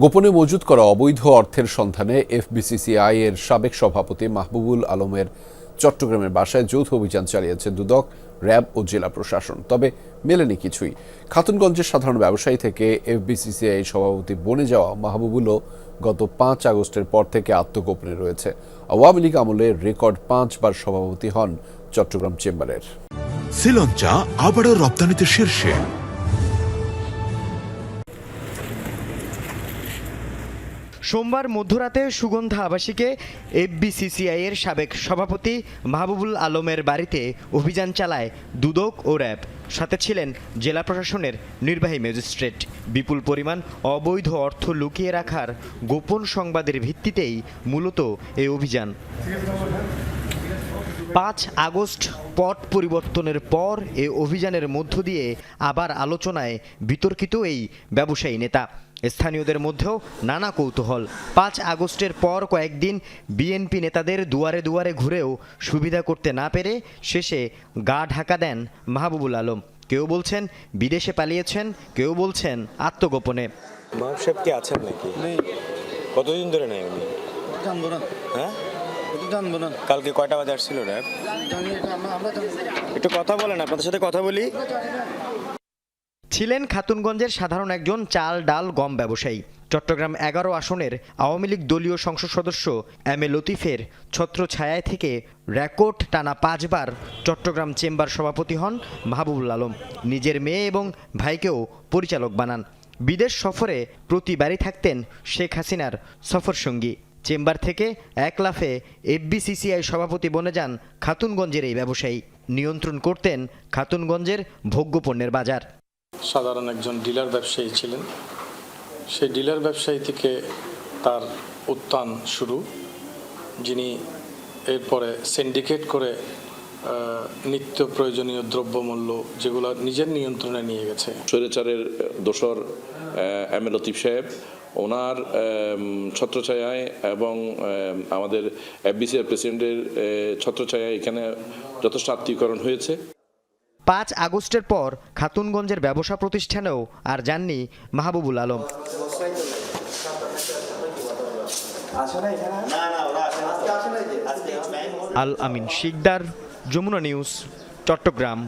গোপনে মজুত করা অবৈধ অর্থের সন্ধানে এফবিসিসিআই এর সাবেক সভাপতি মাহবুবুল আলমের চট্টগ্রামের বাসায় যৌথ অভিযান চালিয়েছে দুদক, র্যাব ও জেলা প্রশাসন। তবে মেলেনি কিছুই। খাতুনগঞ্জের সাধারণ ব্যবসায়ী থেকে এফবিসিসিআই সভাপতি বনে যাওয়া মাহবুবুলও গত পাঁচ আগস্টের পর থেকে আত্মগোপনে রয়েছে। আওয়ামী লীগ আমলে রেকর্ড পাঁচবার সভাপতি হন চট্টগ্রাম চেম্বারের। শ্রীলঞ্চা আবারও রপ্তানিতে শীর্ষে। সোমবার মধ্যরাতে সুগন্ধা আবাসিকে এফবিসিসিআই এর সাবেক সভাপতি মাহবুবুল আলমের বাড়িতে অভিযান চালায় দুদক ও র্যাব। সাথে ছিলেন জেলা প্রশাসনের নির্বাহী ম্যাজিস্ট্রেট। বিপুল পরিমাণ অবৈধ অর্থ লুকিয়ে রাখার গোপন সংবাদের ভিত্তিতেই মূলত এই অভিযান। পাঁচ আগস্ট পট পরিবর্তনের পর এ অভিযানের মধ্য দিয়ে আবার আলোচনায় বিতর্কিত এই ব্যবসায়ী নেতা। স্থানীয়দের মধ্যেও নানা কৌতূহল। পাঁচ আগস্টের পর কয়েকদিন বিএনপি নেতাদের দুয়ারে দুয়ারে ঘুরেও সুবিধা করতে না পেরে শেষে গা ঢাকা দেন মাহবুবুল আলম। কেউ বলছেন বিদেশে পালিয়েছেন কেউ বলছেন আত্মগোপনে। মাহবুব সাহেব কি আছেন নাকি? কতদিন ধরে নেই উনি? জানব না। হ্যাঁ? এটা জানব না। কালকে কয়টা বাজে আসছিল র্যাব। একটু কথা বলেন আপনাদের সাথে কথা বলি। ছিলেন খাতুনগঞ্জের সাধারণ একজন চাল ডাল গম ব্যবসায়ী। চট্টগ্রাম এগারো আসনের আওয়ামী লীগ দলীয় সংসদ সদস্য এম এ লতিফের ছত্রছায়ায় থেকে রেকর্ড টানা পাঁচবার চট্টগ্রাম চেম্বার সভাপতি হন মাহবুবুল আলম। নিজের মেয়ে এবং ভাইকেও পরিচালক বানান। বিদেশ সফরে প্রতিবারই থাকতেন শেখ হাসিনার সফর সঙ্গী চেম্বার থেকে এক লাফে এফবিসিসিআই সভাপতি বনে যান খাতুনগঞ্জের এই ব্যবসায়ী। নিয়ন্ত্রণ করতেন খাতুনগঞ্জের ভোগ্যপণ্যের বাজার। সাধারণ একজন ডিলার ব্যবসায়ী ছিলেন। সেই ডিলার ব্যবসায়ী থেকে তার উত্থান শুরু। যিনি এরপরে সিন্ডিকেট করে নিত্য প্রয়োজনীয় দ্রব্যমূল্য যেগুলো নিজের নিয়ন্ত্রণে নিয়ে গেছে। স্বৈরাচারের দোসর এম এ লতিফ সাহেব ওনার ছত্রছায়ায় এবং আম, আমাদের এফবিসিআর প্রেসিডেন্টের ছত্রছায়ায় এখানে যথেষ্ট আত্মীয়করণ হয়েছে। পাঁচ আগস্টের পর খাতুনগঞ্জের ব্যবসা প্রতিষ্ঠানেও আর যাননি মাহবুবুল আলম। আল আমিন শিকদার, যমুনা নিউজ, চট্টগ্রাম।